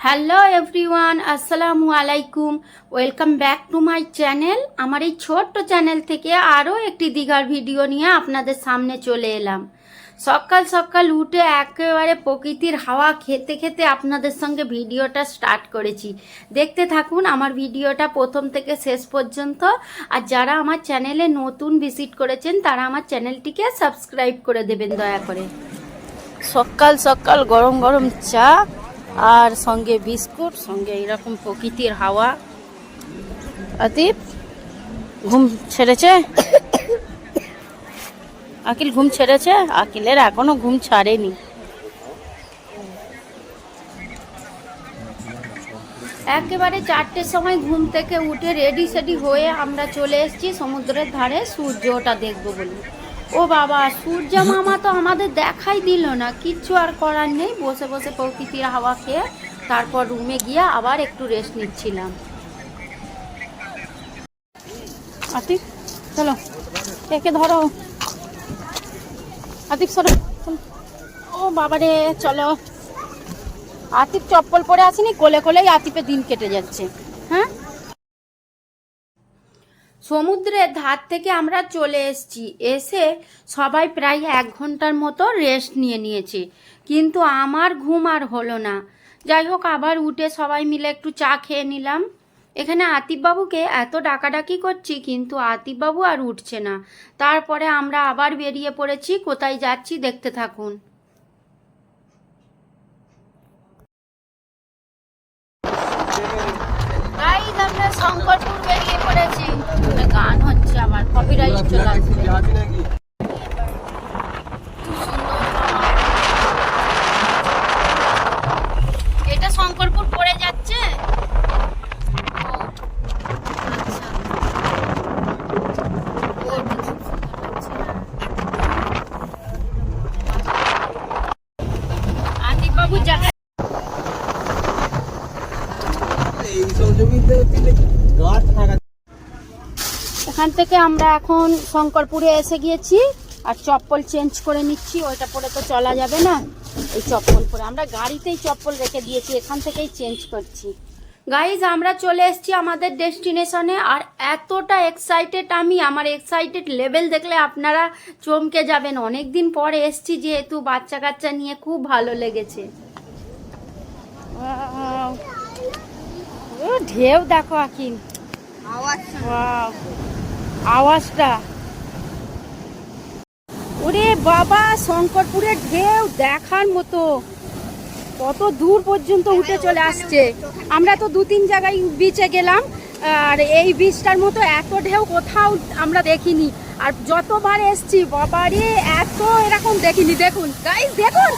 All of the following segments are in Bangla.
হ্যালো এভরিওয়ান আসসালামু আলাইকুম welcome back to my channel আমার এই ছোট্ট চ্যানেল থেকে আরও একটি দীঘার ভিডিও নিয়ে আপনাদের সামনে চলে এলাম। সকাল সকাল উঠে একেবারে প্রকৃতির হাওয়া খেতে খেতে আপনাদের সঙ্গে ভিডিওটা স্টার্ট করেছি। দেখতে থাকুন, আমার ভিডিওটা প্রথম থেকে শেষ পর্যন্ত। আর যারা আমার চ্যানেলে নতুন ভিজিট করেছেন, তারা আমার চ্যানেলটিকে সাবস্ক্রাইব করে দেবেন দয়া করে। সকাল সকাল গরম গরম চা আর সঙ্গে বিস্কুট, সঙ্গে এরকম প্রকৃতির হাওয়া। আতিফ, ঘুম ছেড়েছে? আকিল ঘুম ছেড়েছে? আকিলের এখনও ঘুম ছাড়েনি। একেবারে চারটের সময় ঘুম থেকে উঠে রেডি সেডি হয়ে আমরা চলে এসেছি সমুদ্রের ধারে। সূর্যটা দেখব বলে। ও বাবা, সূর্য মামা তো আমাদের দেখাই দিল না। কিচ্ছু আর করার নেই। বসে বসে প্রকৃতির হাওয়া খেয়ে তারপর রুমে গিয়ে আবার একটু রেস্ট নিচ্ছিলাম। আতিক, চলো, একে ধরো। আতিক, সরো। ও বাবারে, চলো। আতিক চপ্পল পরে আসেনি, কোলে, কোলেই আতিফের দিন কেটে যাচ্ছে। হ্যাঁ? সমুদ্রের ধার থেকে আমরা চলে এসেছি। এসে সবাই প্রায় এক ঘণ্টার মতো রেস্ট নিয়ে নিয়েছে। কিন্তু আমার ঘুম আর হলো না। যাই হোক, আবার উঠে সবাই মিলে একটু চা খেয়ে নিলাম। এখানে আতিফবাবুকে এত ডাকাডাকি করছি, কিন্তু আতিফবাবু আর উঠছে না। তারপরে আমরা আবার বেরিয়ে পড়েছি। কোথায় যাচ্ছি দেখতে থাকুন। আমরা শঙ্করপুর গান হচ্ছে আমার কপিরাইট চলে আসবে এটা শঙ্করপুর পড়ে যাচ্ছে ও, আচ্ছা। ও, এটা খুব সুন্দর লাগছে। আতিফবাবু জায়গা এইসব জমিতে দিলে গাছ থাকা এখান থেকে আমরা এখন শঙ্করপুরে এসে গিয়েছি আর চপ্পল চেঞ্জ করে নিচ্ছি ওইটা পরে তো চলা যাবে না। এই চপ্পল পরে। আমরা গাড়িতেই চপ্পল রেখে দিয়েছি এখান থেকেই চেঞ্জ করছি। গাইজ আমরা চলে এসেছি আমাদের ডেস্টিনেশনে আর এতটা এক্সাইটেড আমি। আমার এক্সাইটেড লেভেল দেখলে আপনারা চমকে যাবেন। অনেক দিন পরে এসেছি যেহেতু বাচ্চা কাচ্চা নিয়ে খুব ভালো লেগেছে। ও ঢেউ দেখো আকিন Wow! আওয়াজটা। ওরে বাবা শঙ্করপুরের ঢেউ দেখার মতো। কত দূর পর্যন্ত উঠে চলে আসছে। আমরা তো দু তিন জায়গায় বিচে গেলাম, আর এই বিচটার মতো এত ঢেউ কোথাও আমরা দেখিনি। আর যতবার এসছি, বাবারে, এত এরকম দেখিনি। দেখুন গাইস দেখুন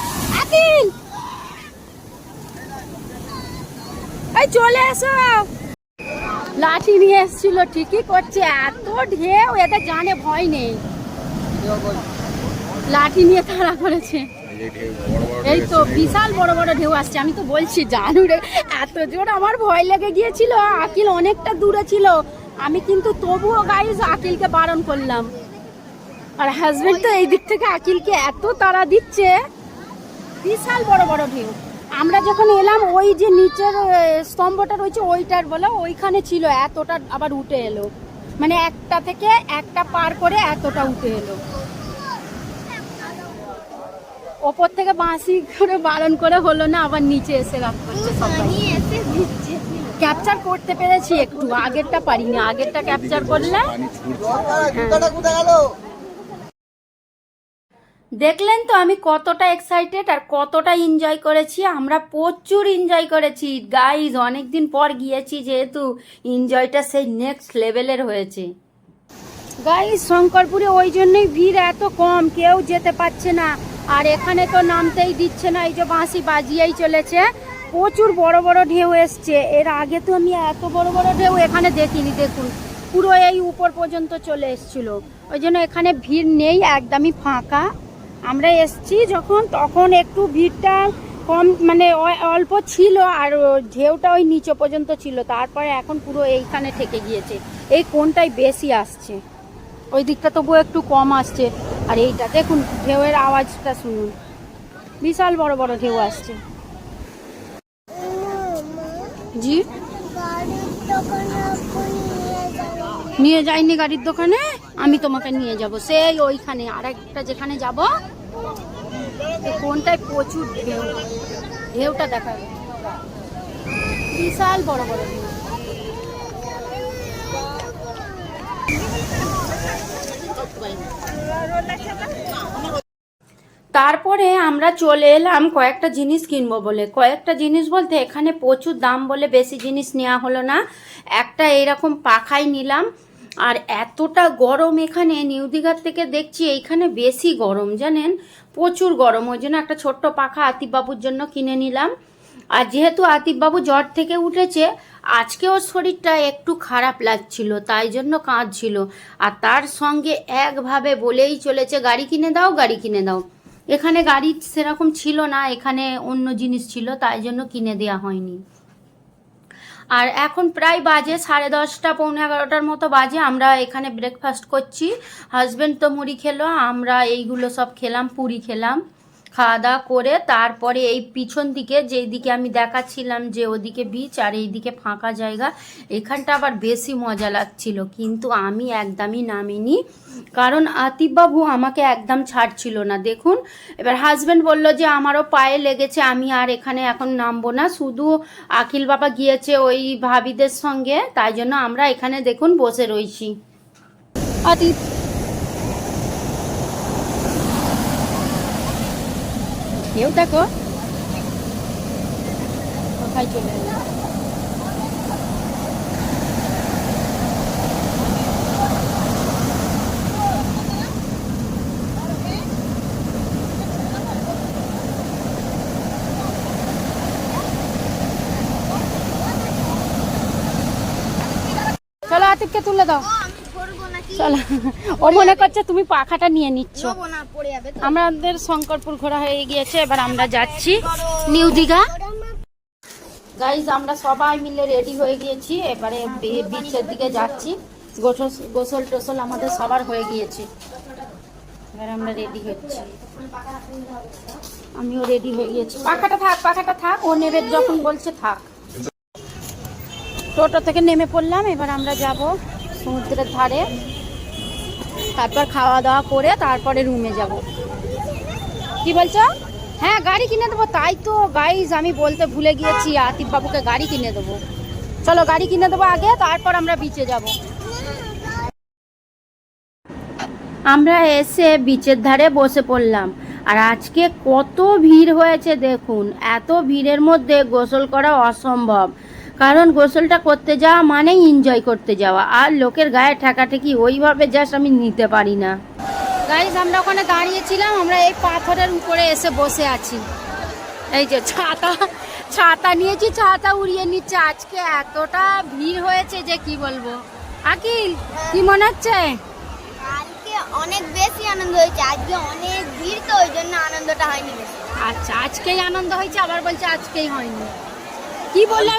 চলে এসো। লাঠি নিয়ে এসেছিল, ঠিকই করছে, এত ঢেউ এদের জানে ভয় নেই। লাঠি নিয়ে তাড়া করেছে এই তো বিশাল বড় বড় ঢেউ আসছে, আমি তো বলছি, জানু রে, এত জোর আমার ভয় লেগে গিয়েছিল, আকিল অনেকটা দূরে ছিল, আমি কিন্তু তবুও গাইজ আকিলকে বারণ করলাম। আর হাজবেন্ড তো এই দিক থেকে আকিলকে এত তাড়া দিচ্ছে, বিশাল বড় বড় ঢেউ। আমরা যখন এলাম ওই যে নিচের স্তম্ভটা রয়েছে ওইটার বলো ওইখানে ছিল এতটা আবার উঠে এলো। মানে একটা থেকে একটা পার করে এতটা উঠে এলো। ওপর থেকে বাঁশি করে বারণ করে হলো না আবার নিচে এসে করছে ক্যাপচার করতে পেরেছি একটু আগেরটা পারিনি আগেরটা ক্যাপচার করলে? দেখলেন তো আমি কতটা এক্সাইটেড আর কতটা এনজয় করেছি, আমরা প্রচুর এনজয় করেছি। গাইজ অনেকদিন পর গিয়েছি যেহেতু এনজয়টা সেই নেক্সট লেভেলের হয়েছে। গাইজ শঙ্করপুরে ওই জন্যই ভিড় এত কম, কেউ যেতে পারছে না। আর এখানে তো নামতেই দিচ্ছে না, এই যে বাঁশি বাজিয়েই চলেছে। প্রচুর বড় বড় ঢেউ এসছে। এর আগে তো আমি এত বড় বড় ঢেউ এখানে দেখিনি, দেখুন। পুরো এই উপর পর্যন্ত চলে এসছিল। ওই জন্য এখানে ভিড় নেই, একদমই ফাঁকা। আমরা এসছি যখন তখন একটু ভিড়টা কম মানে অল্প ছিল আর ঢেউটা ওই নিচে পর্যন্ত ছিল। তারপরে এখন পুরো এইখানে থেকে গিয়েছে। এই কোনটাই বেশি আসছে? ওই দিকটা তবুও একটু কম আসছে। আর এইটা দেখুন ঢেউয়ের আওয়াজটা শুনুন। বিশাল বড় বড় ঢেউ আসছে। জি? নিয়ে যাইনি গাড়ির দোকানে? আমি তোমাকে নিয়ে যাব। সেই ওইখানে আর একটা যেখানে যাব কোনটায় প্রচুর ঢেউ। ঢেউটা দেখা বিশাল বড় বড় তারপরে আমরা চলে এলাম কয়েকটা জিনিস কিনবো বলে। কয়েকটা জিনিস বলতে এখানে প্রচুর দাম বলে বেশি জিনিস নেওয়া হলো না। একটা এইরকম পাখাই নিলাম। আর এতটা গরম এখানে, নিউ দীঘার থেকে দেখছি এইখানে বেশি গরম, জানেন? প্রচুর গরম, ওই জন্য একটা ছোট্ট পাখা আতিফবাবুর জন্য কিনে নিলাম। আর যেহেতু আতিফবাবু জ্বর থেকে উঠেছে, আজকে ওর শরীরটা একটু খারাপ লাগছিল, তাই জন্য কাঁদছিল। আর তার সঙ্গে একভাবে বলেই চলেছে, গাড়ি কিনে দাও, গাড়ি কিনে দাও। এখানে গাড়ি সেরকম ছিল না, এখানে অন্য জিনিস ছিল, তাই জন্য কিনে দেওয়া হয়নি। আর এখন প্রায় বাজে সাড়ে দশটা, পৌনে এগারোটার মতো বাজে। আমরা এখানে ব্রেকফাস্ট করছি। হাজব্যান্ড তো মুড়ি খেলো, আমরা এইগুলো সব খেলাম, পুরি খেলাম। খাওয়া দাওয়া করে তারপরে এই পিছন দিকে যেই দিকে আমি দেখাচ্ছিলাম যে ওদিকে বিচ আর এইদিকে ফাঁকা জায়গা, এখানটা আবার বেশি মজা লাগছিল। কিন্তু আমি একদমই নামিনি। কারণ আতিফবাবু আমাকে একদম ছাড়ছিল না। দেখুন, এবার হাজব্যান্ড বলল যে, আমারও পায়ে লেগেছে, আমি আর এখানে এখন নামবো না। শুধু আখিল বাবা গিয়েছে ওই ভাবিদের সঙ্গে। তাই জন্য আমরা এখানে দেখুন বসে রয়েছি আতিফ কেউ দেখো কোথায় চলে এলো চলো আতিফকে তুলে দাও আমি ধরবো নাকি চলো ও মনে করছে তুমি পাখাটা নিয়ে নিচ্ছ। আমাদের শঙ্করপুর ঘোরা হয়ে গিয়েছে এবার আমরা যাচ্ছি নিউ দীঘা। গাইজ আমরা সবাই মিলে রেডি হয়ে গিয়েছি এবারে বিচের দিকে যাচ্ছি। গোসল গোসল টোসল আমাদের সবার হয়ে গিয়েছে। এবার আমরা রেডি হচ্ছি। আমিও রেডি হয়ে গিয়েছি। পাখাটা থাক পাখাটা থাক ও নেবে যখন বলছে থাক। টোটো থেকে নেমে পড়লাম এবার আমরা যাব সমুদ্রের ধারে। তারপর খাওয়া দাওয়া করে তারপরে রুমে যাব। কি বলছো? হ্যাঁ গাড়ি কিনে দেবো, তাই তো। গাইজ আমি বলতে ভুলে গিয়েছি, আতিফ বাবুকে গাড়ি কিনে দেবো। চলো, গাড়ি কিনে দেবো আগে, তারপর আমরা বিচে যাব। আমরা এসে বিচের ধারে বসে পড়লাম। আর আজকে কত ভিড় হয়েছে দেখুন, এত ভিড়ের মধ্যে গোসল করা অসম্ভব। কারণ গোসলটা করতে যাওয়া মানেই এনজয় করতে যাওয়া। আর লোকের গায়ে ঠেকাঠেকি ওইভাবে জাস্ট আমি নিতে পারি না। গাইজ আমরা ওখানে দাঁড়িয়েছিলাম আমরা এই পাথরের উপরে এসে বসে আছি। এই যে ছাতা ছাতা নিয়েছি ছাতা উড়িয়ে নিচ্ছে। আজকে এতটা ভিড় হয়েছে যে কি বলব। আকিল কি মনে হচ্ছে? কালকে অনেক বেশি আনন্দ হয়েছে। আজকে অনেক ভিড় তো ওই জন্য আনন্দটা হয়নি আচ্ছা আজকেই আনন্দ হয়েছে আবার বলছে আজকেই হয়নি। কি বললাম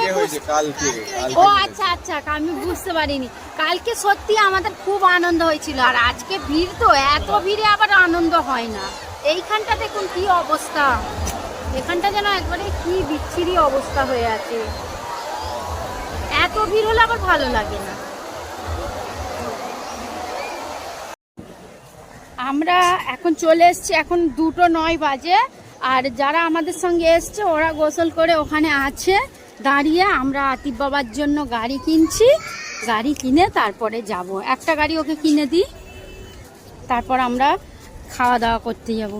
কালকে ও আচ্ছা আচ্ছা আমি বুঝতে পারিনি। কালকে সত্যি আমাদের খুব আনন্দ হয়েছিল আর আজকে ভিড় তো এত ভিড়ে আবার আনন্দ হয় না। এইখানটা দেখুন কি অবস্থা। এখানটা যেন একবারে কি বিচ্ছিরি অবস্থা হয়ে আছে। এত ভিড় হলে আবার ভালো লাগে না। আমরা এখন চলে এসেছি এখন দুটো নয় বাজে আর যারা আমাদের সঙ্গে এসছে ওরা গোসল করে ওখানে আছে। দাঁড়িয়ে আমরা আতিফ বাবার জন্য গাড়ি কিনছি, গাড়ি কিনে তারপরে যাব। একটা গাড়ি ওকে কিনে দিই, তারপর আমরা খাওয়া দাওয়া করতে যাব।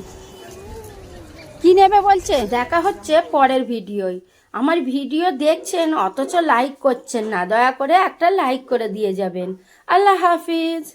কি নেবে বলছে? দেখা হচ্ছে পরের ভিডিওয়। আমার ভিডিও দেখছেন, অথচ লাইক করছেন না। দয়া করে একটা লাইক করে দিয়ে যাবেন। আল্লাহ হাফিজ।